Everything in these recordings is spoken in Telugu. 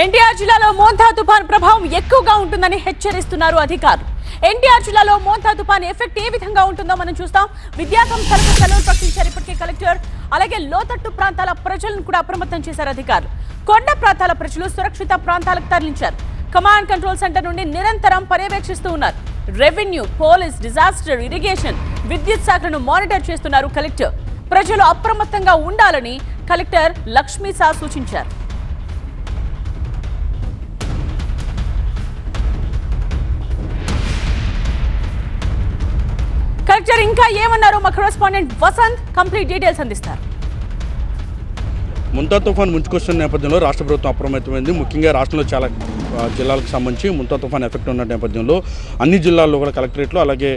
ఎన్టీఆర్ జిల్లాలో మోంతా తుఫాన్ ప్రభావం ఎక్కువగా ఉంటుందని హెచ్చరిస్తున్నారు అధికారులు. ఎన్టీఆర్ జిల్లాలో మోంతా తుఫాన్ ఎఫెక్ట్ ఏ విధంగా ఉంటుందో మనం చూస్తాం. విద్యాసంస్థలకు సెలవులు ప్రకటించారు ఇప్పటికే కలెక్టర్. అలాగే లోతట్టు ప్రాంతాల ప్రజలను కూడా అప్రమత్తం చేశారు అధికారులు. కొండ ప్రాంతాల ప్రజలు సురక్షిత ప్రాంతాలకు తరలించారు. కమాండ్ కంట్రోల్ సెంటర్ నుండి నిరంతరం పర్యవేక్షిస్తూ ఉన్నారు. రెవెన్యూ పోలీస్ డిజాస్టర్ ఇరిగేషన్ విద్యుత్ శాఖను మానిటర్ చేస్తున్నారు కలెక్టర్. ప్రజలు అప్రమత్తంగా ఉండాలని కలెక్టర్ లక్ష్మీ సా సూచించారు. కలెక్టర్ ఇంకా ఏమన్నారు? మా కరెస్పాండెంట్ వసంత్ కంప్లీట్ డీటెయిల్స్ అందిస్తారు. ముంతా తుఫాన్ ముంచుకొస్తున్న నేపథ్యంలో రాష్ట్ర ప్రభుత్వం అప్రమత్తమైంది. ముఖ్యంగా రాష్ట్రంలో చాలా జిల్లాలకు సంబంధించి ముంతా తుఫాన్ ఎఫెక్ట్ ఉన్న నేపథ్యంలో అన్ని జిల్లాల్లో కూడా కలెక్టరేట్లో అలాగే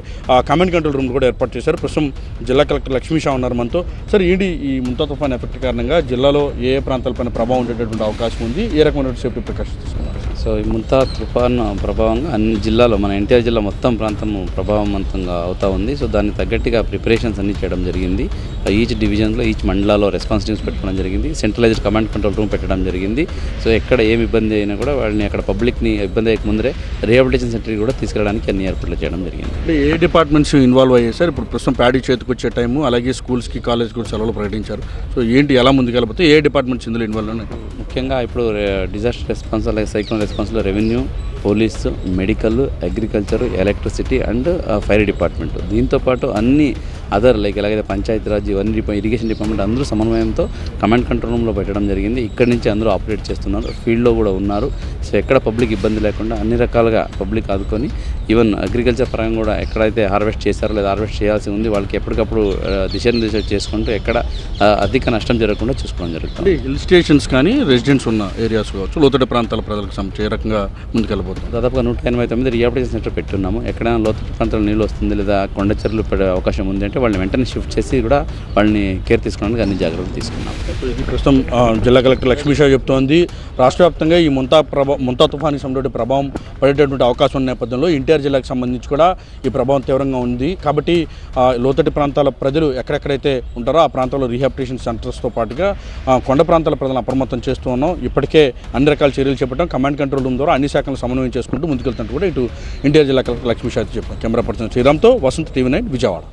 కమాండ్ కంట్రోల్ రూమ్ కూడా ఏర్పాటు చేశారు. ప్రస్తుతం జిల్లా కలెక్టర్ లక్ష్మీ షా ఉన్నారు మనతో. సార్ ఏంటి ఈ ముంతా తుఫాన్ ఎఫెక్ట్ కారణంగా జిల్లాలో ఏ ఏ ప్రాంతాలపైన ప్రభావం ఉండేటటువంటి అవకాశం ఉంది? ఏ రకమైనటువంటి సేఫ్టీ ప్రికాషన్స్ తీసుకున్నారు? సో ఈ ముంతా తుఫాన్ ప్రభావంగా అన్ని జిల్లాలో మన ఎన్టీఆర్ జిల్లా మొత్తం ప్రాంతం ప్రభావవంతంగా అవుతా ఉంది. సో దాన్ని తగ్గట్టుగా ప్రిపరేషన్స్ అన్ని చేయడం జరిగింది. ఈచ్ డివిజన్లో ఈచ్ మండలాలో రెస్పాన్స్ టీమ్స్ పెట్టుకోవడం జరిగింది. సెంట్రలైజ్డ్ కమాండ్ కంట్రోల్ రూమ్ పెట్టడం జరిగింది. సో ఎక్కడ ఏమి ఇబ్బంది అయినా కూడా వాళ్ళని అక్కడ పబ్లిక్ని ఇబ్బంది అయ్యే ముందరే రిహాబిలిటేషన్ సెంటర్కి కూడా తీసుకెళ్ళడానికి అన్ని ఏర్పాట్లు చేయడం జరిగింది. అంటే ఏ డిపార్ట్మెంట్స్ ఇన్వాల్వ్ అయ్యాయి సార్? ఇప్పుడు ప్రస్తుతం ప్యాడీ చేతికి వచ్చే టైము అలాగే స్కూల్స్కి కాలేజ్కి కూడా సెలవులు ప్రకటించారు. సో ఏంటి ఎలా ముందుకెళ్ళిపోతే ఏ డిపార్ట్మెంట్స్ ఇందులో ఇన్వాల్వ్ ఉన్నాయి ముఖ్యంగా ఇప్పుడు డిజాస్టర్ రెస్పాన్స్ అలాగే cyclone రెస్పాన్స్లో revenue police medical agriculture electricity and fire department. దీంతో పాటు అన్ని అదర్ లైక్ ఎలాగైతే పంచాయతీరాజ్ ఇవన్నీ ఇరిగేషన్ డిపార్ట్మెంట్ అందరూ సమన్వయంతో కమాండ్ కంట్రోల్ రూమ్లో పెట్టడం జరిగింది. ఇక్కడి నుంచి అందరూ ఆపరేట్ చేస్తున్నారు. ఫీల్డ్లో కూడా ఉన్నారు. సో ఎక్కడ పబ్లిక్ ఇబ్బంది లేకుండా అన్ని రకాలుగా పబ్లిక్ ఆదుకొని ఈవెన్ అగ్రికల్చర్ పరంగా కూడా ఎక్కడైతే హార్వెస్ట్ చేశారో లేదా హార్వెస్ట్ చేయాల్సి ఉంది వాళ్ళకి ఎప్పటికప్పుడు దిశానిర్దేశం చేసుకుంటూ ఎక్కడ అధిక నష్టం జరగకుండా చూసుకోవడం జరుగుతుంది. హిల్ స్టేషన్స్ కానీ రెసిడెంట్స్ ఉన్న ఏరియాస్ కావచ్చు లోతట్టు ప్రాంతాల ప్రజలకు ఏ రకంగా ముందుకెళ్ళిపోతుంది దాదాపుగా నూట ఎనభై తొమ్మిది రిహాబిలిటేషన్ సెంటర్ పెట్టున్నాము. ఎక్కడైనా లోతట్టు ప్రాంతాల్లో నీళ్ళు వస్తుంది లేదా కొండ చర్యలు పడే అవకాశం ఉంది అంటే వాళ్ళని వెంటనే షిఫ్ట్ చేసి కూడా వాళ్ళని కేర్ తీసుకోవడానికి అన్ని జాగ్రత్తలు తీసుకున్నాం. ప్రస్తుతం జిల్లా కలెక్టర్ లక్ష్మీషా చెప్తోంది రాష్ట్ర వ్యాప్తంగా ఈ ముంతా ప్రభావం ముంతా తుఫానికి సంబంధించిన ప్రభావం పడేటటువంటి అవకాశం ఉన్న నేపథ్యంలో ఎన్టీఆర్ జిల్లాకు సంబంధించి కూడా ఈ ప్రభావం తీవ్రంగా ఉంది. కాబట్టి లోతటి ప్రాంతాల ప్రజలు ఎక్కడెక్కడైతే ఉంటారో ఆ ప్రాంతాల్లో రీహాబిటేషన్ సెంటర్స్తో పాటుగా కొండ ప్రాంతాల ప్రజలను అప్రమత్తం చేస్తూ ఉన్నాం. ఇప్పటికే అన్ని రకాల చర్యలు చేపట్టడం కమాండ్ కంట్రోల్ రూమ్ ద్వారా అన్ని శాఖలను సమన్వయం చేసుకుంటూ ముందుకెళ్తున్నట్టు కూడా ఇటు ఎన్టీఆర్ జిల్లా కలెక్టర్ లక్ష్మీషా చెప్పారు. కెమెరా పర్సన్ శ్రీరామ్తో వసంత టీవీ నైన్ విజయవాడ.